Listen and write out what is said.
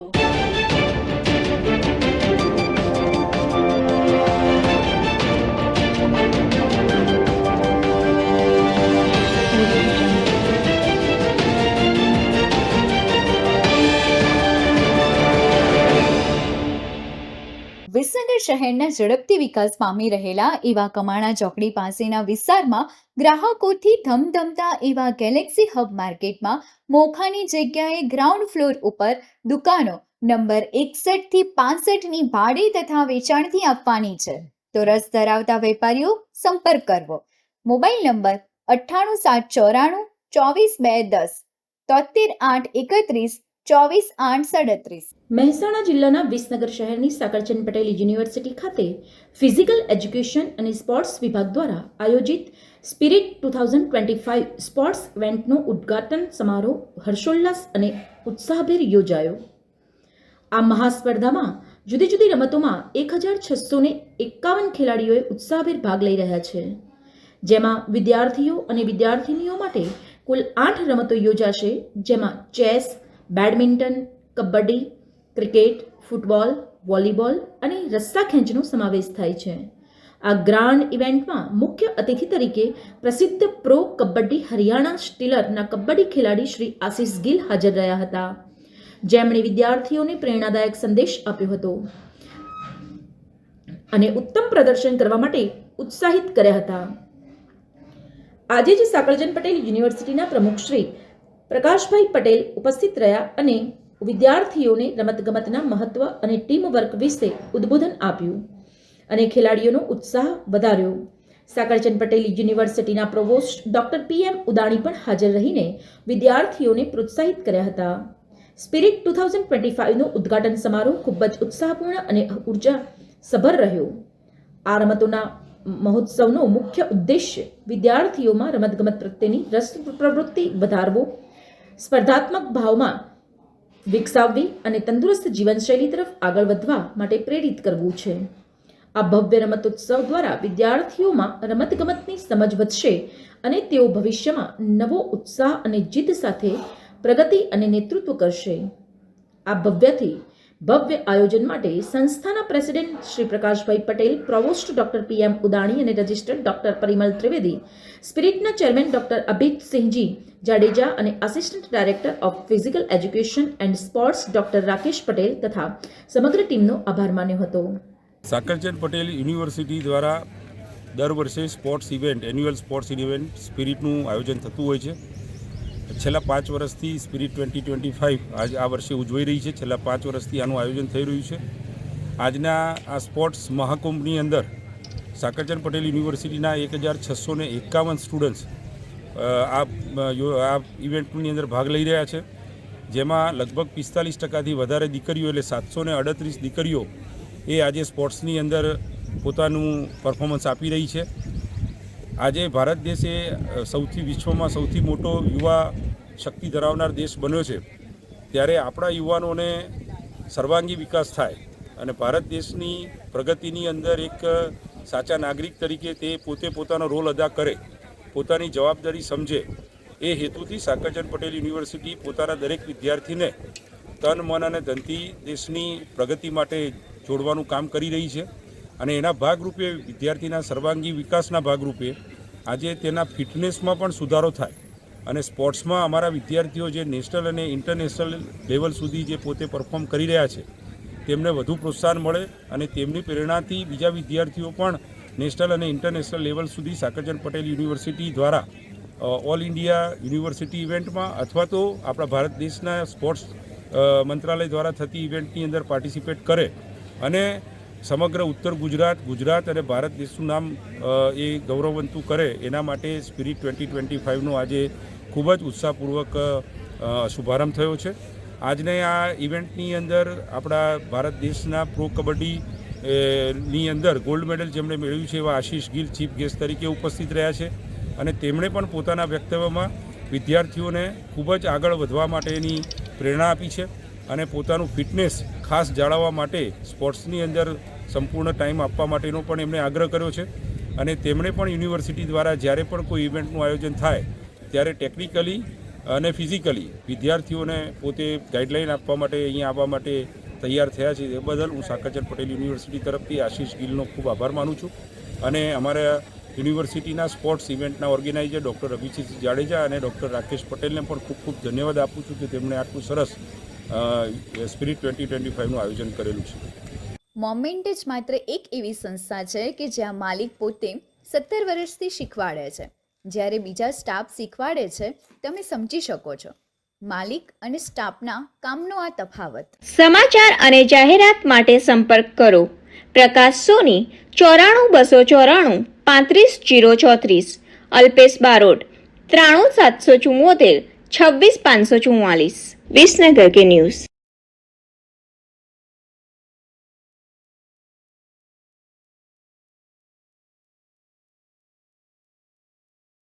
you. Visnagar શહેરના ઝડપથી વિકાસ પામી રહેલા એવા કમાણા ચોકડી પાસેના વિસ્તારમાં ગ્રાહકોથી ધમધમતા એવા ગેલેક્સી હબ માર્કેટમાં મોખાની જગ્યાએ ગ્રાઉન્ડ ફ્લોર ઉપર દુકાનો નંબર એકસઠથી પાસઠની ભાડે તથા વેચાણથી આપવાની છે. તો રસ ધરાવતા વેપારીઓ, સંપર્ક કરવો. મોબાઈલ નંબર અઠ્ઠાણું સાત ચોરાણું ચોવીસ બે દસ. તોતેર આઠ એકત્રીસ ચોવીસ આઠ સાડત્રીસ. મહેસાણા જિલ્લાના વિસનગર શહેરની સાકરચંદ પટેલ યુનિવર્સિટી ખાતે ફિઝિકલ એજ્યુકેશન અને સ્પોર્ટ્સ વિભાગ દ્વારા આયોજિત spirit two thousand twenty five sports ઇવેન્ટનો ઉદ્ઘાટન સમારોહ હર્ષોલ્લાસ અને ઉત્સાહભેર યોજાયો. આ મહાસ્પર્ધામાં જુદી જુદી રમતોમાં એક હજાર છસો ને એકાવન ખેલાડીઓએ ઉત્સાહભેર ભાગ લઈ રહ્યા છે. જેમાં વિદ્યાર્થીઓ અને વિદ્યાર્થિનીઓ માટે કુલ આઠ રમતો યોજાશે, જેમાં chess badminton, kabaddi, cricket, football, volleyball અને રસ્સા ખેંચનો સમાવેશ થાય છે. આ ગ્રાન્ડ ઇવેન્ટમાં મુખ્ય અતિથિ તરીકે પ્રસિદ્ધ પ્રો કબડ્ડી હરિયાણા સ્ટીલરના કબડ્ડી ખેલાડી શ્રી આશિષ ગિલ હાજર રહ્યા હતા. જેમણે વિદ્યાર્થીઓને પ્રેરણાદાયક સંદેશ આપ્યો હતો અને ઉત્તમ પ્રદર્શન કરવા માટે ઉત્સાહિત કર્યા હતા. આજે જ સાકળજન પટેલ યુનિવર્સિટીના પ્રમુખ શ્રી પ્રકાશભાઈ પટેલ ઉપસ્થિત રહ્યા અને વિદ્યાર્થીઓને રમતગમતના મહત્વ અને ટીમ વર્ક વિશે ઉદ્બોધન આપ્યું અને ખેલાડીઓનો ઉત્સાહ વધાર્યો. સાકરચંદ પટેલ યુનિવર્સિટીના provost doctor P M Udani પણ હાજર રહીને વિદ્યાર્થીઓને પ્રોત્સાહિત કર્યા હતા. સ્પિરિટ ટુ થાઉઝન્ડ ટ્વેન્ટી ફાઇવનો ઉદ્ઘાટન સમારોહ ખૂબ જ ઉત્સાહપૂર્ણ અને ઊર્જા સભર રહ્યો. આ રમતોના મહોત્સવનો મુખ્ય ઉદ્દેશ્ય વિદ્યાર્થીઓમાં રમતગમત પ્રત્યેની રસ પ્રવૃત્તિ વધારવો સ્પર્ધાત્મક ભાવમાં વિકસાવવી અને તંદુરસ્ત જીવનશૈલી તરફ આગળ વધવા માટે પ્રેરિત કરવું છે. આ ભવ્ય રમતોત્સવ દ્વારા વિદ્યાર્થીઓમાં રમતગમતની સમજ વધશે અને તેઓ ભવિષ્યમાં નવો ઉત્સાહ અને જીદ સાથે પ્રગતિ અને નેતૃત્વ કરશે. આ ભવ્યથી ભવ્ય આયોજન માટે સંસ્થાના president Shri Prakashbhai Patel, provost doctor P M Udani અને રજિસ્ટર્ડ ડોક્ટર પરિમલ ત્રિવેદી, સ્પિરિટના ચેરમેન ડોક્ટર અભિત સિંહજી જાડેજા અને assistant director of physical education and sports doctor Rakesh Patel તથા સમગ્ર ટીમનો આભાર માન્યો હતો. સાકરચંદ પટેલ યુનિવર્સિટી દ્વારા દર વર્ષે sports event, annual sports event, સ્પિરિટનું આયોજન થતું હોય છે. છેલ્લા પાંચ વર્ષથી સ્પિરિટ ટ્વેન્ટી ટ્વેન્ટી ફાઇવ આજ આ વર્ષે ઉજવાઈ રહી છે. છેલ્લા પાંચ વર્ષથી આનું આયોજન થઈ રહ્યું છે. આજના આ સ્પોર્ટ્સ મહાકુંભની અંદર સાકરચંદ પટેલ યુનિવર્સિટીના એક હજાર છસો ને એકાવન સ્ટુડન્ટ્સ આ ઇવેન્ટની અંદર ભાગ લઈ રહ્યા છે. જેમાં લગભગ પિસ્તાલીસ ટકાથી વધારે દીકરીઓ એટલે સાતસો ને અડત્રીસ દીકરીઓ એ આજે સ્પોર્ટ્સની અંદર પોતાનું પરફોર્મન્સ આપી રહી છે. આજે ભારત દેશ એ સૌથી વિશ્વમાં સૌથી મોટો યુવા શક્તિ ધરાવનાર દેશ બન્યો છે. ત્યારે આપણા યુવાનોને સર્વાંગી વિકાસ થાય અને ભારત દેશની પ્રગતિની અંદર એક સાચા નાગરિક તરીકે તે પોતે પોતાનો રોલ અદા કરે, પોતાની જવાબદારી સમજે, એ હેતુથી સાકરચંદ પટેલ યુનિવર્સિટી પોતાના દરેક વિદ્યાર્થીને તન, મન અને ધનથી દેશની પ્રગતિ માટે જોડવાનું કામ કરી રહી છે. અને એના ભાગરૂપે વિદ્યાર્થીના સર્વાંગી વિકાસના ભાગરૂપે આજે તેના ફિટનેસમાં પણ સુધારો થાય. અને સ્પોર્ટ્સમાં અમારા વિદ્યાર્થીઓ જે નેશનલ અને ઇન્ટરનેશનલ લેવલ સુધી જે પોતે પરફોર્મ કરી રહ્યા છે, તેમને વધુ પ્રોત્સાહન મળે અને તેમની પ્રેરણાથી બીજા વિદ્યાર્થીઓ પણ નેશનલ અને ઇન્ટરનેશનલ લેવલ સુધી સાકરચંદ પટેલ યુનિવર્સિટી દ્વારા ઓલ ઇન્ડિયા યુનિવર્સિટી ઇવેન્ટમાં અથવા તો આપણા ભારત દેશના સ્પોર્ટ્સ મંત્રાલય દ્વારા થતી ઇવેન્ટની અંદર પાર્ટિસિપેટ કરે. અને સમગ્ર ઉત્તર ગુજરાત ગુજરાત અને ભારત દેશનું નામ એ ગૌરવવંતું કરે, એના માટે સ્પિરિટ ટ્વેન્ટી ટ્વેન્ટી ફાઇવનો આજે ખૂબ જ ઉત્સાહપૂર્વક શુભારંભ થયો છે. આજને આ ઇવેન્ટની અંદર આપણા ભારત દેશના પ્રો કબડ્ડી ની અંદર ગોલ્ડ મેડલ જેમણે મેળવ્યું છે એવા આશીષ ગિલ ચીફ ગેસ્ટ તરીકે ઉપસ્થિત રહ્યા છે અને તેમણે પણ પોતાના વક્તવ્યમાં વિદ્યાર્થીઓને ખૂબ જ આગળ વધવા માટેની પ્રેરણા આપી છે. અને પોતાનું ફિટનેસ ખાસ જાળવવા માટે સ્પોર્ટ્સની અંદર સંપૂર્ણ ટાઈમ આપવા માટેનો પણ એમણે આગ્રહ કર્યો છે. અને તેમણે પણ યુનિવર્સિટી દ્વારા જ્યારે પણ કોઈ ઇવેન્ટનું આયોજન થાય, ત્યારે ટેકનિકલી અને ફિઝિકલી વિદ્યાર્થીઓને પોતે ગાઈડલાઈન આપવા માટે અહીંયા આવવા માટે તૈયાર થયા છે. એ બદલ હું સાકરચંદ પટેલ યુનિવર્સિટી તરફથી આશીષ ગિલનો ખૂબ આભાર માનું છું. અને અમારા યુનિવર્સિટીના સ્પોર્ટ્સ ઇવેન્ટના ઓર્ગેનાઇઝર ડૉક્ટર અભિજીત જાડેજા અને ડૉક્ટર રાકેશ પટેલને પણ ખૂબ ખૂબ ધન્યવાદ આપું છું કે તેમણે આટલું સરસ સ્પિરિટ ટ્વેન્ટી ટ્વેન્ટી ફાઇવનું આયોજન કરેલું છે. મોમેન્ટ જ માત્ર એક એવી સંસ્થા છે કે જ્યાં માલિક પોતે સત્તર વર્ષથી શીખવાડે છે. જ્યારે બીજા સ્ટાફ શીખવાડે છે તમે સમજી શકો છો. માલિક અને સ્ટાફના કામનો આ તફાવત. સમાચાર અને જાહેરાત માટે સંપર્ક કરો. પ્રકાશ સોની ચોરાણું બસો ચોરાણું પાંત્રીસ જીરો ચોત્રીસ. અલ્પેશ બારોટ ત્રાણું સાતસો ચુમ્મોતેર છવ્વીસ પાંચસો ચુમ્માલીસ વિસનગર કે ન્યૂઝ.